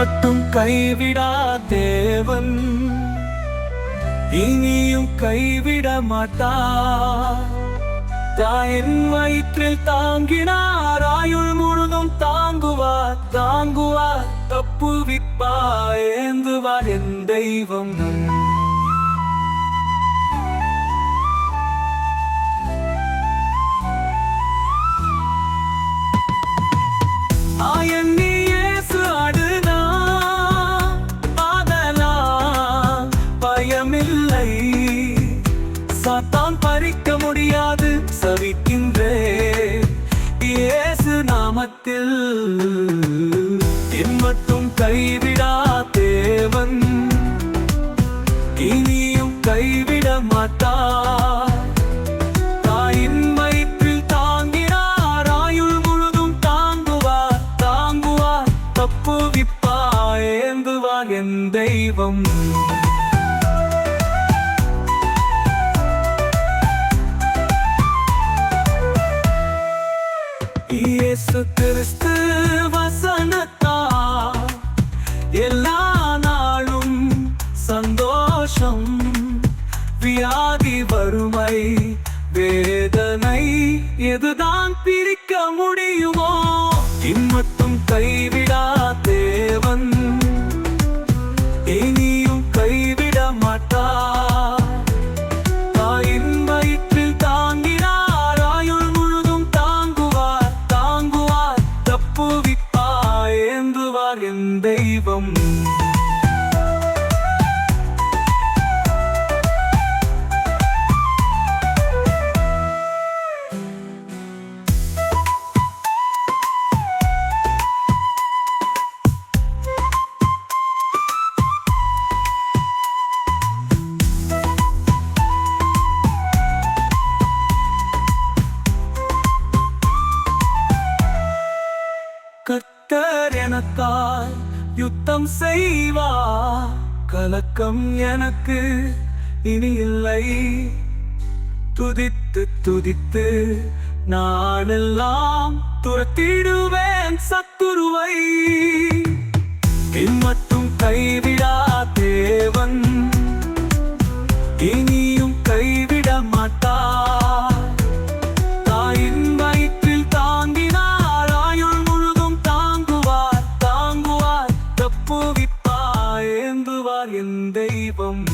மட்டும் கைவிடா தேவன். இனியும் கைவிட மாட்டா தாயின் வயிற்றில் தாங்கினார். ஆயுள் முழுதும் தாங்குவார். தாங்குவார் தப்பு விப்பா ஏந்துவார் என் தெய்வம். நன்றி சாத்தான் பறிக்க முடியாது. சவிக்கின்றே இயேசு நாமத்தில். இம்மட்டும் கைவிடா தேவன். இனியும் கைவிட மாட்டா தாயின் வயிற்றில் தாங்கினார். ஆயுள் முழுதும் தாங்குவார். தாங்குவார் தப்புவிப்பார் ஏந்துவார் என் தெய்வம். இயேசு கிறிஸ்து வசனத்தா? எல்லா நாளும் சந்தோஷம். வியாதி வறுமை வேதனை எதுதான் பிரிக்க முடியுமோ? இன்மத்தும் கைவி தெய்வம் கத்தர் எனக்காய் யுத்தம் செய்வா. கலக்கம் எனக்கு இனி இல்லை துதித்து துதித்து நானெல்லாம் துரத்திடுவேன் சத்துருவை இம்மட்டும் கைவிடா தேவன் ஏந்துவார் என் தெய்வம்.